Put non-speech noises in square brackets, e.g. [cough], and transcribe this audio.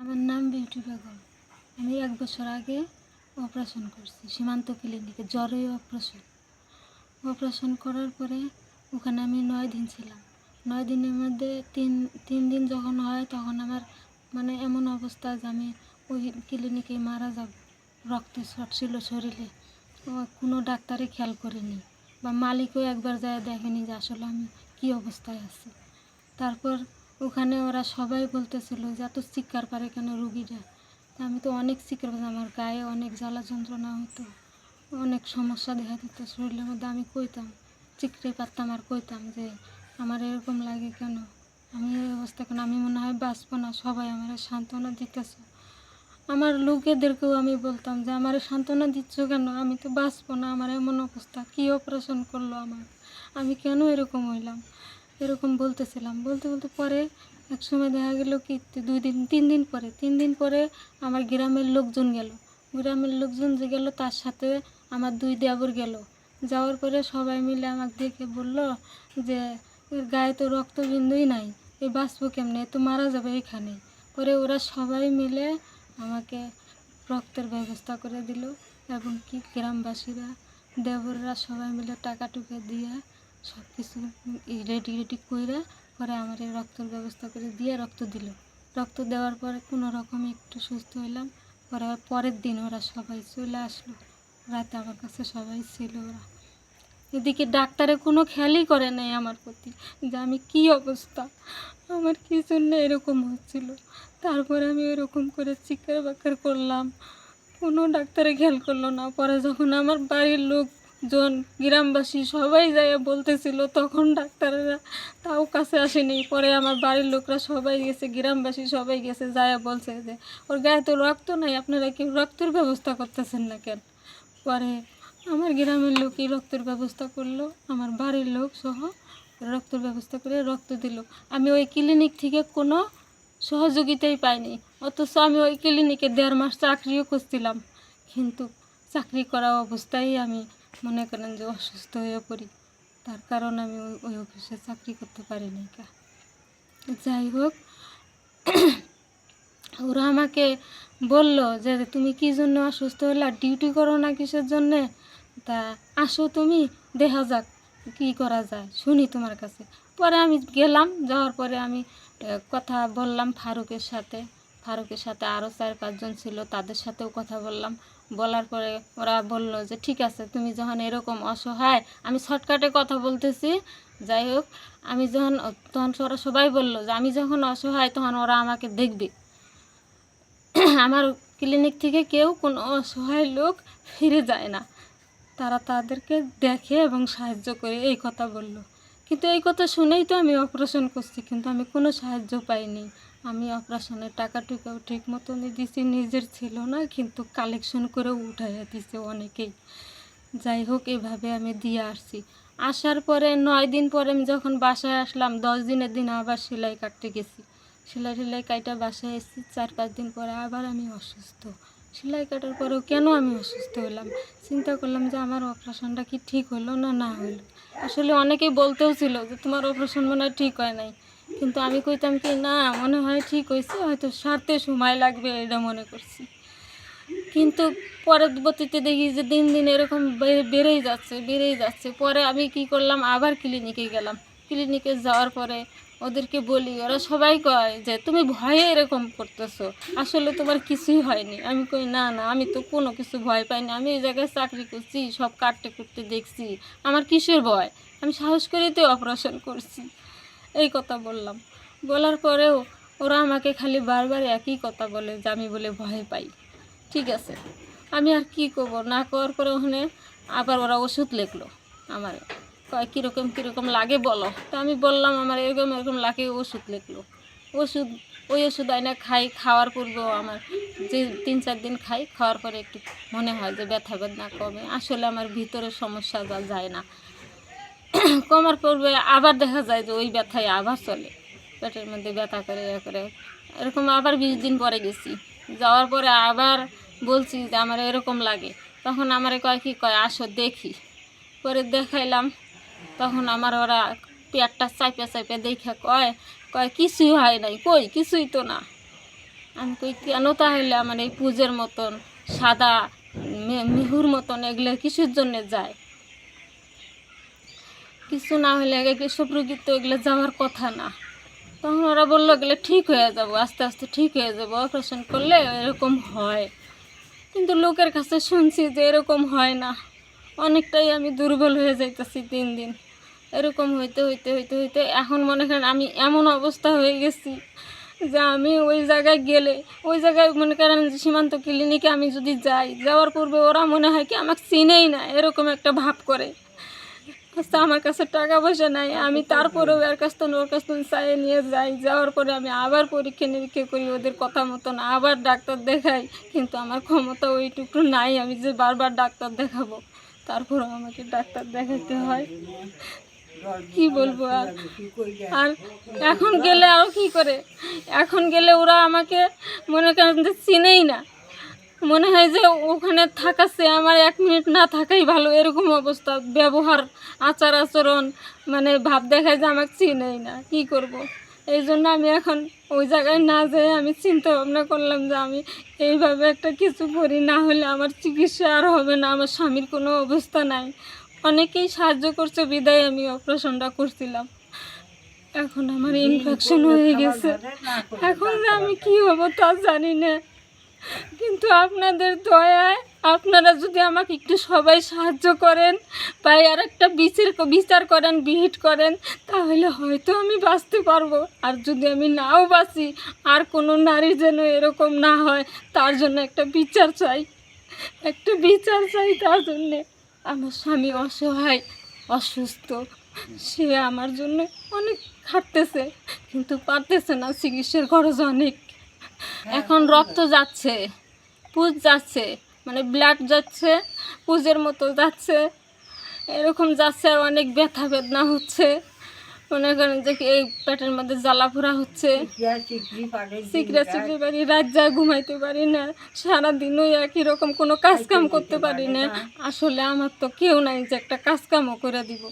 আমার নাম বিউটি বেগম। আমি এক বছর আগে অপারেশন করছি, সীমান্ত ক্লিনিকে জ্বরের অপারেশন। অপারেশন করার পরে ওখানে আমি নয় দিন ছিলাম। নয় দিনের মধ্যে তিন তিন দিন যখন হয় তখন আমার মানে এমন অবস্থা যে আমি ওই ক্লিনিকে মারা যাব। রক্ত ছিল শরীরে। কোনো ডাক্তারে খেয়াল করেনি বা মালিকও একবার যায় দেখেনি যে আসলে আমি কী অবস্থায় আছি। তারপর ওখানে ওরা সবাই বলতেছিল যে, এত চিৎকার পারে কেন রুগীরা? আমি তো অনেক চিৎকার পারতাম আমার গায়ে অনেক জ্বালা যন্ত্রণা হতো, অনেক সমস্যা দেখা দিত, শরীরের মধ্যে আমি কইতাম, চিকড়ে পারতাম আর কইতাম যে, আমার এরকম লাগে কেন? আমি এই অবস্থা কেন? আমি মনে হয় বাঁচবো না, সবাই আমার সান্ত্বনা দিতেছে। আমার লোকেদেরকেও আমি বলতাম যে, আমার সান্ত্বনা দিচ্ছ কেন? আমি তো বাঁচবো না, আমার এমন অবস্থা, কী অপারেশন করল আমার আমি কেন এরকম হইলাম? এরকম বলতেছিলাম। বলতে বলতে পরে এক সময় দেখা গেল কি দুই দিন, তিন দিন পরে, তিন দিন পরে আমার গ্রামের লোকজন গেল। গ্রামের লোকজন যে গেল, তার সাথে আমার দুই দেবর গেল। যাওয়ার পরে সবাই মিলে আমাকে দেখে বলল যে গায়ে তো রক্তবিন্দুই নাই এই বাঁচবো কেমনে? এ তো মারা যাবে এখানে। পরে ওরা সবাই মিলে আমাকে রক্তের ব্যবস্থা করে দিল এবং কি গ্রামবাসীরা দেবররা সবাই মিলে টাকা টুকা দিয়ে সব কিছু রেডি রেডি করে পরে আমার এই রক্তের ব্যবস্থা করে দিয়ে রক্ত দিল। রক্ত দেওয়ার পরে কোনো রকম একটু সুস্থ হইলাম। পরে পরের দিন ওরা সবাই চলে আসলো। রাতে আমার কাছে সবাই ছিল ওরা। এদিকে ডাক্তারে কোনো খেয়ালই করে নাই আমার প্রতি যে আমি কী অবস্থা। আমার কী জন্য এরকম হচ্ছিল? তারপরে আমি এরকম করে চিকার বাকার করলাম। কোনো ডাক্তারে খেয়াল করল না। পরে যখন আমার বাড়ির লোকজন গ্রামবাসী সবাই যায় বলতেছিল, তখন ডাক্তারেরা তাও কাছে আসেনি। পরে আমার বাড়ির লোকরা সবাই গেছে, গ্রামবাসী সবাই গেছে যায় বলছে যে, ওর গায়ে তো রক্ত নাই, আপনারা কি রক্তের ব্যবস্থা করতেছেন না কেন? পরে আমার গ্রামের লোকই রক্তের ব্যবস্থা করল, আমার বাড়ির লোক সহ রক্তের ব্যবস্থা করে রক্ত দিল। আমি ওই ক্লিনিক থেকে কোনো সহযোগিতাই পাইনি, অথচ আমি ওই ক্লিনিকে দেড় মাস চাকরিও করছিলাম কিন্তু চাকরি করা অবস্থায় আমি মনে করেন যে অসুস্থ হয়ে পড়ি, তার কারণ আমি ওই অফিসে চাকরি করতে পারিনি কা। যাই হোক, [clears throat] ওরা আমাকে বলল যে তুমি কি জন্য অসুস্থ হলে, ডিউটি করো না কিসের জন্যে? তা আসো তুমি, দেখা যাক কি করা যায়, শুনি তোমার কাছে। পরে আমি গেলাম, যাওয়ার পরে আমি কথা বললাম ফারুকের সাথে। ফারুকের সাথে আরও চার পাঁচজন ছিল, তাদের সাথেও কথা বললাম। বলার পরে ওরা বলল যে, ঠিক আছে, তুমি যখন এরকম অসহায়, আমি শর্টকাটে কথা বলতেছি, যাই হোক, আমি যখন, তখন ওরা সবাই বলল যে, আমি যখন অসহায়, তখন ওরা আমাকে দেখবে। [clears throat] আমার ক্লিনিক থেকে কেউ কোনো অসহায় লোক ফিরে যায় না। তারা তাদেরকে দেখে এবং সাহায্য করে এই কথা বলল। কিন্তু এই কথা শুনেই তো আমি অপারেশন করছি, কিন্তু আমি কোনো সাহায্য পাইনি। আমি অপারেশনের টাকা টুকাও ঠিক মতনই দিছি, নিজের ছিল না, কিন্তু কালেকশন করে উঠাইয়া দিছে অনেকেই। যাই হোক, এভাবে আমি দিয়ে আসছি। আসার পরে নয় দিন পরে আমি যখন বাসায় আসলাম, দশ দিনের দিন আবার সেলাই কাটতে গেছি। সেলাই টেলাই কাটা বাসায় এসেছি, চার পাঁচ দিন পরে আবার আমি অসুস্থ। সেলাই কাটার পরেও কেন আমি অসুস্থ হলাম? চিন্তা করলাম যে আমার অপারেশনটা কি ঠিক হলো না না হলো? আসলে অনেকেই বলতেও ছিল যে তোমার অপারেশন মনে হয় ঠিক হয় নাই। কিন্তু আমি কইতাম কি, না, মনে হয় ঠিক হয়েছে হয়তো সারতে সময় লাগবে, এটা মনে করছি। কিন্তু পরবর্তীতে দেখি যে দিন দিন এরকম বেড়েই যাচ্ছে বেড়েই যাচ্ছে। পরে আমি কি করলাম, আবার ক্লিনিকে গেলাম। ক্লিনিকে যাওয়ার পরে ওদেরকে বলি, ওরা সবাই কয় যে, তুমি ভয়ে এরকম করতেছো, আসলে তোমার কিছুই হয়নি। আমি কই, না না, আমি তো কোনো কিছু ভয় পাইনি। আমি এই জায়গায় চাকরি করছি, সব কাটতে করতে দেখছি। আমার কিসের ভয়? আমি সাহস করেই তো অপারেশন করছি। এই কথা বললাম। বলার পরেও ওরা আমাকে খালি বারবার একই কথা বলে, যে আমি বলে ভয় পাই। ঠিক আছে, আমি আর কি করব? না করার পরে ওখানে আবার ওরা ওষুধ লিখলো। আমার কয়, কীরকম কীরকম লাগে বলো? তো আমি বললাম, আমার এরকম এরকম লাগে ওষুধ লেখলো। ওষুধ, ওই ওষুধ আইনা খাই, খাওয়ার পূর্বেও আমার যে তিন চার দিন খাই, খাওয়ার পরে একটু মনে হয় যে ব্যথা বেদনা কমে। আসলে আমার ভিতরে সমস্যা যায় না। কমার পূর্বে আবার দেখা যায় যে ওই ব্যথায় আবার চলে। পেটের মধ্যে ব্যথা করে ইয়ে করে। এরকম আবার বিশ দিন পরে গেছি। যাওয়ার পরে আবার বলছি যে আমার এরকম লাগে। তখন আমার কয়, কি কয়, আসো দেখি। পরে দেখাইলাম। তখন আমার ওরা পেটটা চাইপে চাইপে দেখে কয় কয়, কিছুই হয় নাই। কই, কিছুই তো না। আমি কই, কেন তাহলে আমার এই পুজোর মতন সাদা মেহুর মতন এগুলো কিসের জন্যে যায়? কিছু না হলে এসব রুগীর তো এগুলো যাওয়ার কথা না। তখন ওরা বলল এগুলো ঠিক হয়ে যাব, আস্তে আস্তে ঠিক হয়ে যাব অপারেশন করলে এরকম হয়। কিন্তু লোকের কাছে শুনছি যে এরকম হয় না। অনেকটাই আমি দুর্বল হয়ে যাইতেছি দিন দিন। এরকম হইতে হইতে হইতে হইতে এখন মনে করেন আমি এমন অবস্থা হয়ে গেছি যে আমি ওই জায়গায় গেলে, ওই জায়গায় মনে করেন সীমান্ত ক্লিনিকে আমি যদি যাই, যাওয়ার পূর্বে ওরা মনে হয় কি আমাকে চিনেই না, এরকম একটা ভাব করে। আচ্ছা আমার কাছে টাকা পয়সা নাই, আমি তারপরেও এর কাছ থেকে ওর কাছ থেকে চাইয়ে নিয়ে যাই, যাওয়ার পরে আমি আবার পরীক্ষা নিরীক্ষা করি, ওদের কথা মতন আবার ডাক্তার দেখাই, কিন্তু আমার ক্ষমতা ওইটুকু নাই, আমি যে বারবার ডাক্তার দেখাবো, তারপরেও আমাকে ডাক্তার দেখাতে হয়। কি বলব আর? আর এখন গেলে আরও কি করে? এখন গেলে ওরা আমাকে মনে করেন চিনেই না। মনে হয় যে ওখানে থাকাচ্ছে আমার এক মিনিট না থাকাই ভালো এরকম অবস্থা। ব্যবহার আচার আচরণ মানে ভাব দেখায় যে আমাকে চিনেই না কি করব। এই জন্য আমি এখন ওই জায়গায় না যেয়ে আমি চিন্তা ভাবনা করলাম যে আমি এইভাবে একটা কিছু করি না হলে আমার চিকিৎসা আর হবে না আমার স্বামীর কোনো অবস্থা নাই। অনেকেই সাহায্য করছে বিদায় আমি অপারেশনটা করছিলাম। এখন আমার ইনফেকশন হয়ে গেছে। এখন যে আমি কি হব তা জানি না। কিন্তু আপনাদের দয়ায় আপনারা যদি আমাকে একটু সবাই সাহায্য করেন বা আর একটা বিচার বিচার করেন বিহিট করেন, তাহলে হয়তো আমি বাঁচতে পারব। আর যদি আমি নাও বাঁচি, আর কোনো নারী যেন এরকম না হয়, তার জন্য একটা বিচার চাই। একটা বিচার চাই তার জন্যে। আমার স্বামী অসহায়, অসুস্থ। সে আমার জন্য অনেক খাটতেছে, কিন্তু পারতেছে না। চিকিৎসার খরচ অনেক। এখন রক্ত যাচ্ছে পুজ যাচ্ছে মানে ব্লাড যাচ্ছে পুজের মতো যাচ্ছে এরকম যাচ্ছে আর অনেক ব্যথা বেদনা হচ্ছে। মনে করেন যে এই পেটের মধ্যে জ্বালা পোড়া হচ্ছে। সিকড়া চিকড়ি পারি রাত। যায় ঘুমাইতে পারি না। সারাদিনও একই রকম কোনো কাজ কাম করতে পারি না। আসলে আমার তো কেউ নাই যে একটা কাজ কামও করে দিব।